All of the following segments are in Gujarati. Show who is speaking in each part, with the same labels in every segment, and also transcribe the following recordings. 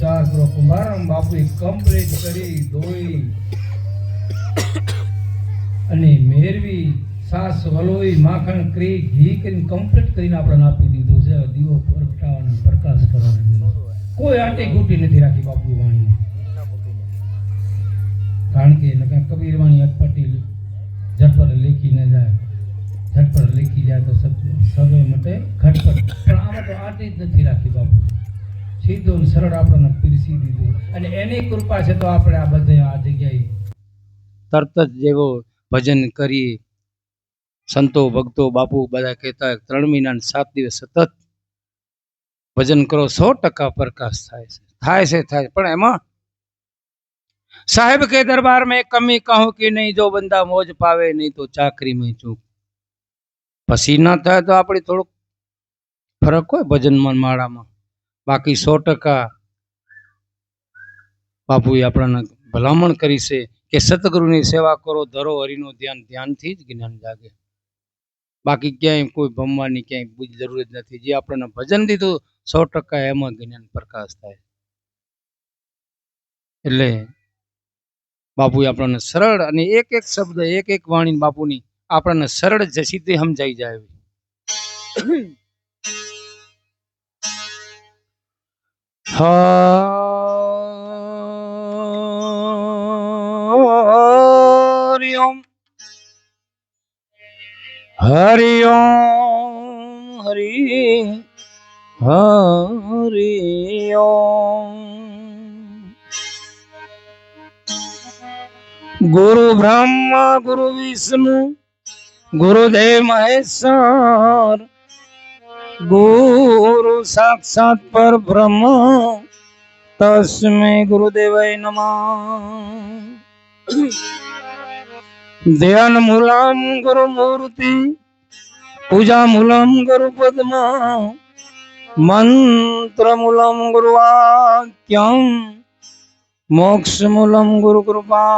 Speaker 1: વિચાર કરો કુંભારામ બાપુએ કમ્પ્લીટ કરી દોઈ અને મેરવી, સાસ વલોઈ, માખણ ક્રી ઘી કરીને કમ્પ્લીટ કરીને આપણને આપી દીધું છે. દીવો પ્રગટાવાનો પ્રકાશ કરવાનો. કોઈ આંટી ઘૂટી નથી રાખી બાપુ વાણીમાં કારણ કે નકર કબીર વાણી અટપટી ઝટપટ લેખી ન જાય. ઝટપટ લેખી જાય તો સબ માટે ઘટપટ. પણ આમાં તો આંટી જ નથી રાખી બાપુ. સીધો સરળ આપણને પીરસી દીધું. અને એની કૃપા છે તો આપણે આ બધે આ જગ્યાએ તરત જ જેવો ભજન કરી સંતો, ભક્તો, બાપુ બધા કહેતા, ત્રણ મહિના સાત દિવસ સતત ભજન કરો, સો ટકા પ્રકાશ થાય છે. થાય છે, થાય પણ એમાં સાહેબ કે દરબાર મેં કમી કહું કે નહીં, જો બંદા મોજ પાવે નહીં તો ચાકરી મેં ચૂક. પછી ના થાય તો આપણે થોડુંક ફરક હોય ભજનમાં માળામાં. બાકી સો ટકા બાપુએ આપણને ભલામણ કરી છે કે સતગુરુની સેવા કરો, ધરો, હરિનું ધ્યાન, ધ્યાનથી જ જ્ઞાન જાગે. બાકી ક્યાંય કોઈ ભમવાની ક્યાંય જરૂર જ નથી. જે આપણને ભજન દીધું, સો ટકા એમાં જ્ઞાન પ્રકાશ થાય. એટલે બાપુએ આપણને સરળ અને એક એક શબ્દ, એક એક વાણી બાપુની આપણને સરળ જ સીધી સમજાઈ જાય. હરિ ઓમ હરિ ઓમ હરિ હરિ ઓમ ગુરુ બ્રહ્મા ગુરુ વિષ્ણુ ગુરુદેવ મહેશ્વર ગુરુ સાક્ષાત પર બ્રહ્મ. તસ્મે ગુરુદેવાય નમઃ. ધ્યાન મૂલમ ગુરુ મૂર્તિ, પૂજા મૂલમ ગુરુ પદ્મ. મંત્ર મૂલમ ગુરુ વાક્યમ, મોક્ષ મૂલમ ગુરુ કૃપા.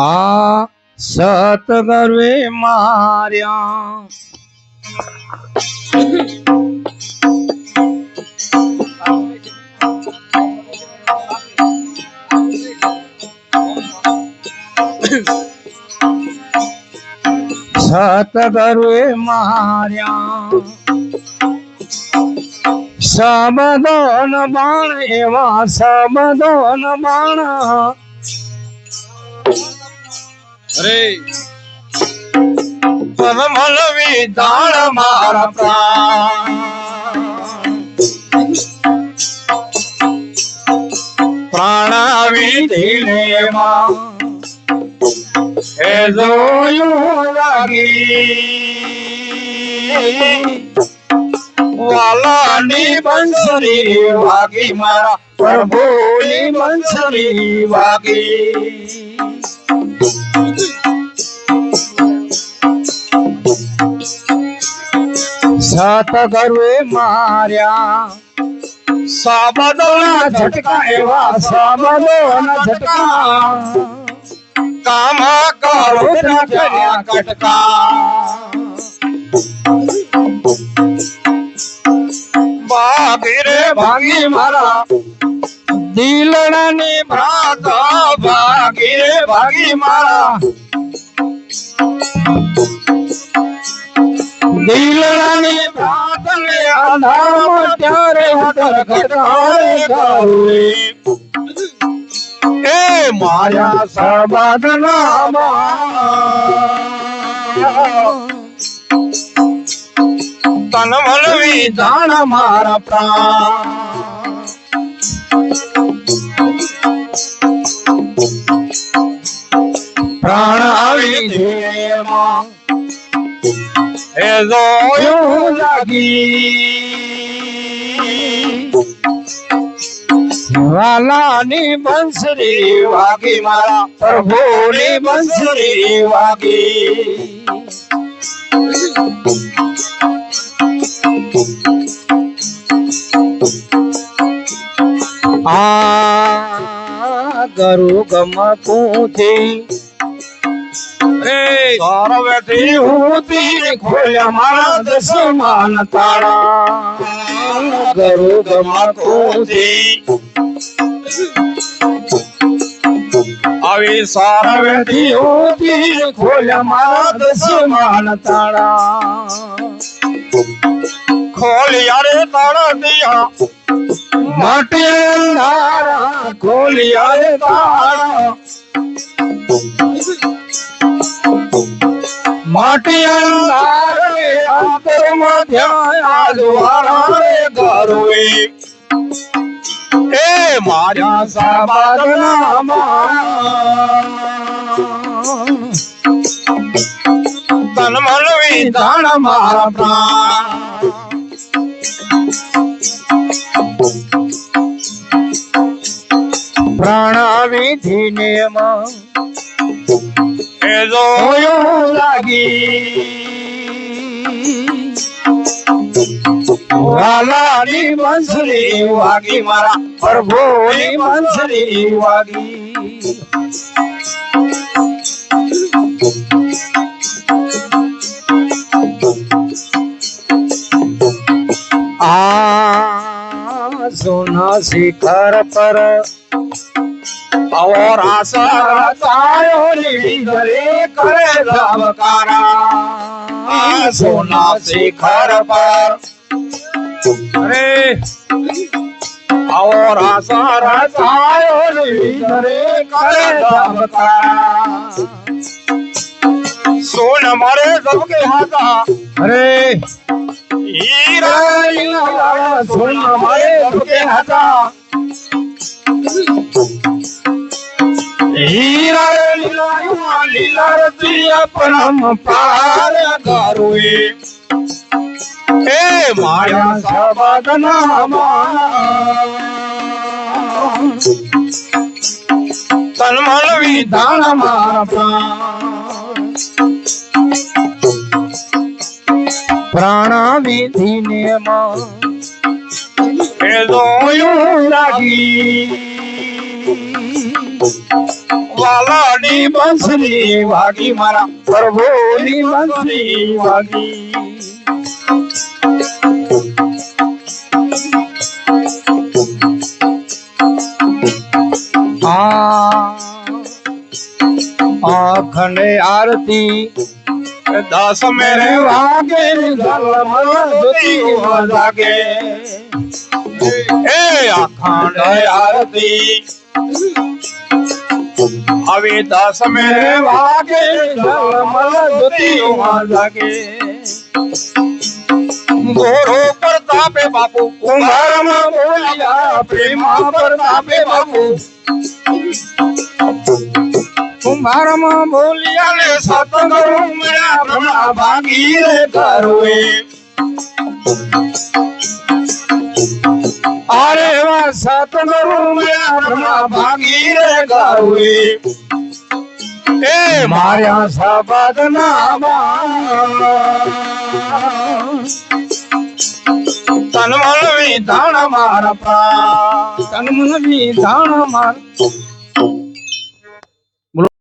Speaker 1: આ સતગર્વે માર્યા. સતગર્વે માર્યા. શબ્દો ન બાણ એવા શબ્દો ન બાણ. અરે. પરમલ વિધાન મારા પ્રાણ. પ્રાણાવી દિલેમાં હે જોયું લાગી. વાલાની બંસરી વાગી મારા પ્રભુની બંસરી વાગી. સતગરુએ માર્યા. સાબદોના ઝટકા એવા સાબદોના ઝટકા. કામા કરો કર્યા કટકા. બાગીરે ભાગી મારા. દિલડાની ભ્રાત ભાગી રે, ભાગી મારા. દિલડાની ભ્રાત ને અંધારમાં ત્યારે ખટકારે ગાવે એ માયા સબદ તન મલવી વિધાન મારા પ્રાણ. પ્રાણ આવી દેમાં એ જોયું લાગી. વાલાની બંસરી વાગી, મારા પ્રભુની બંસરી વાગી. આ ગરુ ગમતું
Speaker 2: રે સર્વેથી ઊંચી ખોલ્યા મારા દસમાન તાળા.
Speaker 1: કરું ગમતું
Speaker 2: આવી સર્વેથી ઊંચી ખોલ્યા મારા દસમાન તાળા. ખોલિયા રે તાળા દિયા.
Speaker 1: માટે
Speaker 2: તારા ખોલિયા રે
Speaker 1: માટે
Speaker 2: તારે અંતરમાં ધ્યાન આજવાળા રે એ મારા સાબાદના તન મન વિધાન મારા પ્રાણ.
Speaker 1: પ્રાણાવિધિ નિયમા
Speaker 2: એ જોયું
Speaker 1: લાગી.
Speaker 2: વાલાની બંસરી વાગી મારા પ્રભુની બંસરી વાગી.
Speaker 1: આ સોના શિખર પર
Speaker 2: और आशा घरे करे धबकारा सोना शिखर पर अरे और आशा तायो घरे करे धबकारा सोन मारे सबके हाथा
Speaker 1: अरे
Speaker 2: हीरा सोन मारे सबके हाथा પરમ પાર કરુએ એ માયા સબદનામાં તન મન વિધાન મારા પ્રાણ
Speaker 1: પ્રાણાવિધિ નિયમા
Speaker 2: એ લાગી વાલાની બંસરી વાગી, મારા પ્રભુની બંસરી વાગી.
Speaker 1: આ આરતી
Speaker 2: દસ મેરે વાગે જાગે એ આખંડ આરતી હવે દસ મેરે વાગે જાગે ગોરો પ્રતાપે બાપુ કુમારમાં બોલ્યા પ્રેમા પ્રતાપે બાપુ. કુંભારમાં બોલ્યા ને સતગુરુ મળ્યા ભ્રમણા ભાગી રે કરુએ અરે સતગુરુ ભાગી રે કરુએ એ માર્યા સબદ તન મન વિધાન મારા પ્રાણ
Speaker 1: તન